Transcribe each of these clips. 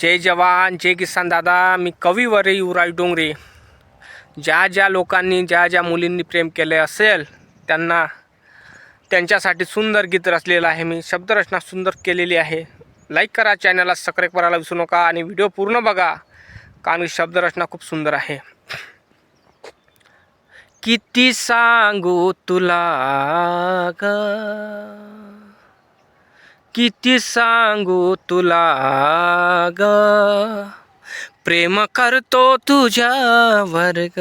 जय जवान जय किसान दादा मी कविवरे युवराज डोंगरे. ज्या ज्या लोकांनी ज्या ज्या मुलींनी प्रेम केले असेल त्यांना त्यांच्यासाठी सुंदर गीत रचलेलं आहे. मी शब्दरचना सुंदर केलेली आहे. लाईक करा चॅनलला सबस्क्राईब करायला विसरू नका आणि व्हिडिओ पूर्ण बघा. कारण की शब्दरचना खूप सुंदर आहे. किती सांगू तुला ग? किती सांगू तुला ग? प्रेम करतो तुझ्या वर्ग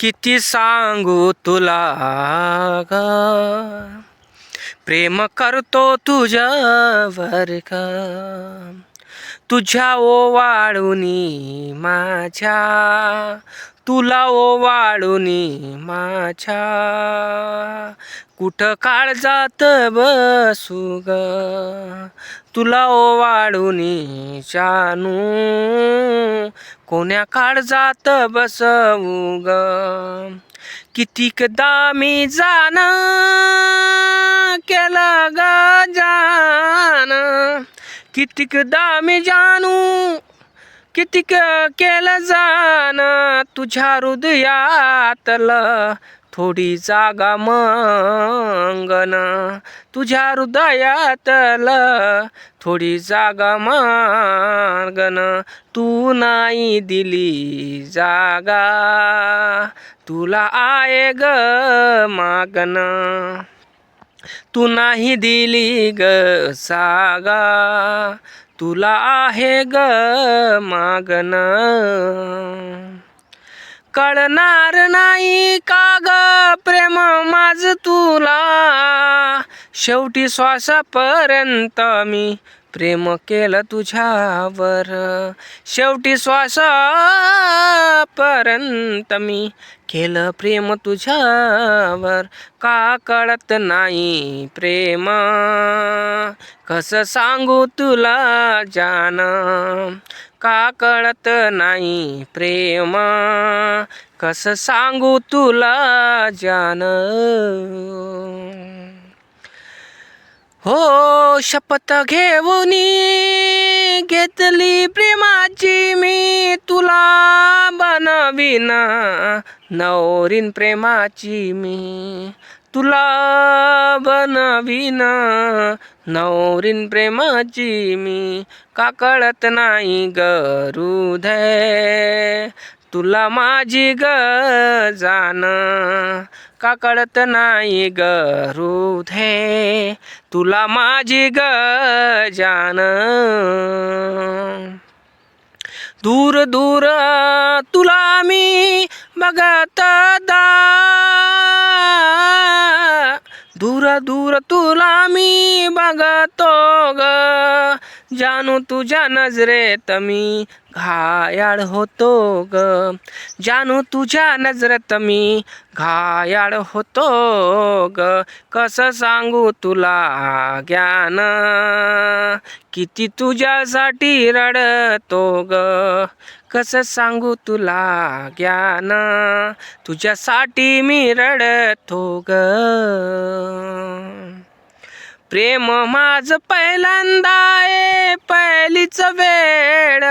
किती सांगू तुला ग? प्रेम करतो तुझ्या वर्ग तुझ्या ओवाळूनी माझ्या. तुला ओवाळूनी माझ्या. कुठं काळ जात बसू ग तुला ओवाळूनी जानू कोण्या काळ जात बसवू ग कितीकदा मी जाण केलं ग जान. कितीकदा मी जानू कितीक केलं जाण तुझ्या हृदयातलं थोडी जागा मंगन. तुझ्या हृदयातल थोडी जागा मागन. तू नाही दिली जागा तुला आहे ग मागन. तू नाही दिली ग सागा तुला आहे ग मागन. कळणार नाही का ग प्रेम माझ तुला? शेवटी श्वासापर्यंत मी प्रेम केलं तुझ्यावर. शेवटी श्वासापर्यंत मी केलं प्रेम तुझ्यावर. का कळत नाही प्रेम? कसं सांगू तुला जान का कळत नाही प्रेम? कसं सांगू तुला जान? हो शपथ घेऊन घेतली प्रेमाची मी तुला बनविना. नवरीन प्रेमाची मी तुला बनवीन. नवरीन प्रेमाची मी का कळत नाही ग तुला माझी ग जान का कळत नाही गरुधे तुला माझी ग जान दूर दूर तुला मी बघत दा. दूर दूर तुला मी बघतो ग. जानू तुझ्या नजरेत मी घायाळ होतो ग. जानू तुझ्या नजरेत मी घायाळ होतो ग. कसं सांगू तुला ज्ञान? किती तुझ्यासाठी रडतो ग. कसं सांगू तुला ज्ञान? तुझ्यासाठी मी रडतो ग. प्रेम माझ पहिल्यांदा आहे पहिलीच वेळ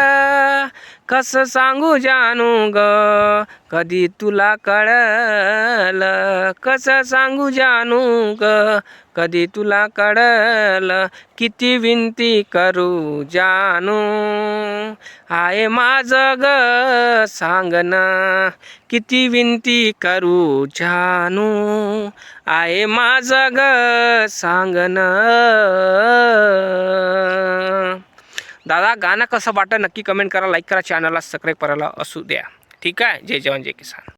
कसं सांगू जानू ग? कधी तुला कळल? कसं सांगू जानू ग? कधी तुला कळल? किती विनती करू जानू? आहे माझं ग ना. किती विनती करू जानू? आहे माझं ग ना. दादा गाणं कसं वाटतं? नक्की कमेंट करा लाईक करा चॅनलला सबस्क्राईब करायला असू द्या. ठीक आहे? जय जवान जय किसान.